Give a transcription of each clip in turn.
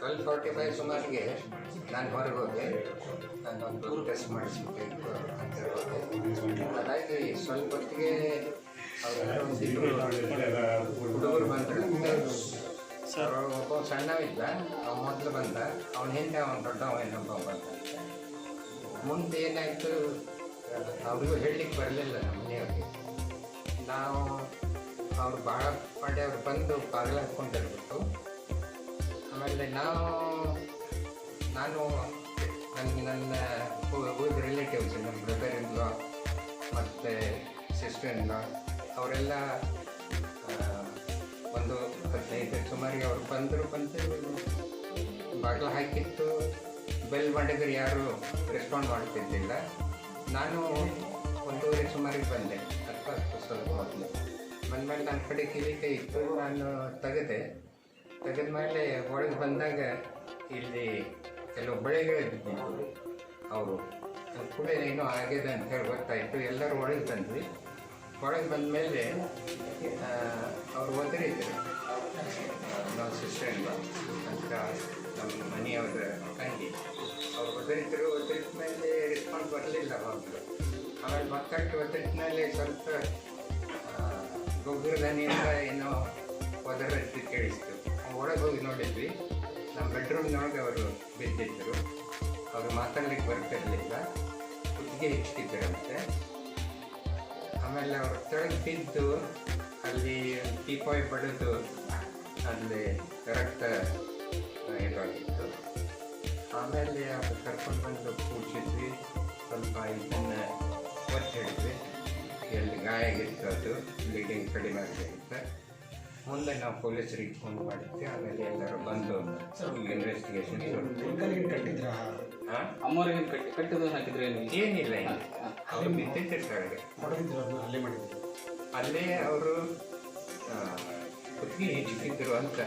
Twelve forty five ಸುಮಾರಿಗೆ ನಾನು ಹೊರಗೆ ಹೋದೆ. ಟೂರ್ ಟೆಸ್ಟ್ ಮಾಡಿಸ್ಬೇಕು ಅಂತ ಹೋದೆ ಅದಾಗಿ ಸ್ವಲ್ಪ ಹೊತ್ತಿಗೆ ಹುಡುಗರು ಬಂದರು. ಸರ್. ಒಬ್ಬ ಸಣ್ಣವಿದ್ದ ಅವ್ನು ಅವ ಮೊದಲು ಬಂದ. ಅವನ ಹಿಂದೆ ಅವನು ದೊಡ್ಡವ ಇನ್ನೊಬ್ಬ ಬಂದ. ಮುಂದೆ ಏನಾಯಿತು ಅವರಿಗೂ ಹೇಳಲಿಕ್ಕೆ ಬರಲಿಲ್ಲ ನಮ್ಮ ಮನೆಯವ್ರಿಗೆ. ನಾವು ಅವ್ರು ಭಾಳ ಮಾಡಿ ಅವ್ರು ಬಂದು ಬಾಗಿಲು ಹಾಕ್ಕೊಂಡಿರ್ಬಿಟ್ಟು ಆಮೇಲೆ ನಾನು ನಾನು ನನ್ನ ನನ್ನ ಉಳಿದ ರಿಲೇಟಿವ್ಸ್ ನಮ್ಮ ಬ್ರದರ್ ಇನ್ಲಾ ಮತ್ತು ಸಿಸ್ಟರ್ ಇನ್ಲಾ ಅವರೆಲ್ಲ ಒಂದು ಹದಿನೈದು ಸುಮಾರಿಗೆ ಅವ್ರು ಬಂದರು ಬಂದರು, ಬಾಗಿಲು ಹಾಕಿತ್ತು. ಬೆಲ್ ಮಾಡಿದ್ರೆ ಯಾರು ರೆಸ್ಪಾಂಡ್ ಮಾಡ್ತಿದ್ದಿಲ್ಲ ನಾನು ಒಂದೂವರೆ ಸುಮಾರಿಗೆ ಬಂದೆ ಅಥವಾ ಸ್ವಲ್ಪ ಮೊದಲು ಬಂದಮೇಲೆ ನನ್ನ ಕಡೆ ಕಿವಿಕೆ ಇತ್ತು, ನಾನು ತೆಗೆದೆ. ತೆಗೆದ ಮೇಲೆ ಒಳಗೆ ಬಂದಾಗ ಇಲ್ಲಿ ಕೆಲವು ಬಳೆಗಳು ಬಿದ್ದಿತ್ತು ಅವರು ಕೂಡ ಏನೋ ಆಗಿದೆ ಅಂತ ಹೇಳಿ ಗೊತ್ತಾಯಿತು. ಎಲ್ಲರೂ ಒಳಗೆ ಬಂದ್ವಿ. ಒಳಗೆ ಬಂದ ಮೇಲೆ ಅವ್ರು ಒದರಿದ್ರು. ನಾವು ಸಿಸ್ಟರ್ ಅಂತ ನಮ್ಮ ಮನೆಯವರ ತಂಗಿ. ಅವ್ರು ಒದರಿದ್ರು. ಒದರಿದ ಮೇಲೆ ರೆಸ್ಪಾನ್ಸ್ ಬರಲಿಲ್ಲ ಅವರು ಆಮೇಲೆ ಮಕ್ಕಳಿಗೆ ಒದರಿದ ಮೇಲೆ ಸ್ವಲ್ಪ ಗೊಬ್ಬರ ದನಿಯಿಂದ ಏನೋ ಒದರದ್ದು ಕೇಳಿಸ್ತು. ಒಳಗೆ ಹೋಗಿ ನೋಡಿದ್ವಿ. ನಮ್ಮ ಬೆಡ್ರೂಮ್ನೊಳಗೆ ಅವರು ಬಿದ್ದಿದ್ದರು. ಅವರು ಮಾತಾಡ್ಲಿಕ್ಕೆ ಬರ್ತಿರಲಿಲ್ಲ ಕುತ್ತಿಗೆ ಹೆಚ್ಚಿದ್ರಂತೆ ಆಮೇಲೆ ಅವರು ಕೆಳಗೆ ಬಿದ್ದು ಅಲ್ಲಿ ಟೀಪಾಯ್ ಪಡೆದು ಅಲ್ಲಿ ರಕ್ತ ಇದಾಗಿತ್ತು. ಆಮೇಲೆ ಅದು ಕರ್ಕೊಂಡು ಬಂದು ಕೂಡಿಸಿದ್ವಿ ಸ್ವಲ್ಪ ಇದನ್ನು ಒತ್ತಿ ಹಿಡಿದ್ವಿ. ಎಲ್ಲಿ ಗಾಯ ಆಗಿತ್ತು ಅದು ಬ್ಲೀಡಿಂಗ್ ಕಡಿಮೆ ಆಗಿತ್ತು ಮುಂದೆ ನಾವು ಪೊಲೀಸರಿಗೆ ಫೋನ್ ಮಾಡಿದ್ವಿ ಆಮೇಲೆ ಎಲ್ಲರೂ ಬಂದು ಇನ್ವೆಸ್ಟಿಗೇಷನ್ ಅಮ್ಮವ್ರಿಗೆ ಕಟ್ಟಿ ಹಾಕಿದ್ರೆ ಏನಿಲ್ಲ ಇಲ್ಲಿ ಅವ್ರು ಅಲ್ಲೇ ಮಾಡಿದ್ರು. ಅಲ್ಲೇ ಅವರು ಕುತ್ತಿಗೆ ಹೆಚ್ಚಿದ್ರು ಅಂತ.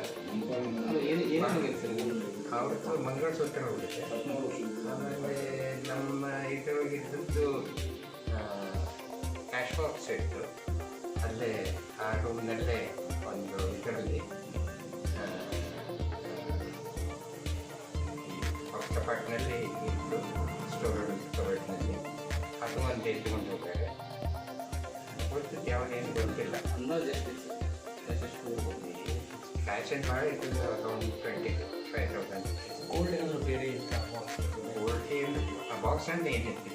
ಏನು ಮಂಗಳ ಸೂತ್ರ ಅವ್ರದ್ದು ಮಂಗಳಸೂತ್ರ ಹೋಗಿದೆ. ಆಮೇಲೆ ನಮ್ಮ ಇದ್ರೊಳಗಿದ್ದದ್ದು ಕ್ಯಾಶ್ ಬಾಕ್ಸ್ ಇತ್ತು. ಅಲ್ಲೇ ಆ ರೂಮ್ನಲ್ಲೇ ಒಂದು ಇದರಲ್ಲಿ ಕಪಾಟ್ನಲ್ಲಿ ಇದ್ದು ಸ್ಟೋರೇಜ್ ಸ್ಟೋರೇಜ್ನಲ್ಲಿ ಅದು ಒಂದು ಇಟ್ಕೊಂಡು ಹೋಗ್ತಾರೆ ಗೊತ್ತಿತ್ತು ಯಾವಾಗೇನು ಗೊತ್ತಿಲ್ಲ ಅಂದಾಜು ಎಷ್ಟು ಎಷ್ಟೆಷ್ಟು ಇರ್ಬೋದು? ಫ್ಯಾಷನ್ ಮಾಡಿ ಇತ್ತು around twenty five thousand gold ಏನಾದರೂ ಬೇರೆ ಇತ್ತು ಗೋಲ್ಡ್ ಏನು ಬಾಕ್ಸ್ ಅಂದ್ರೆ ಏನಿತ್ತು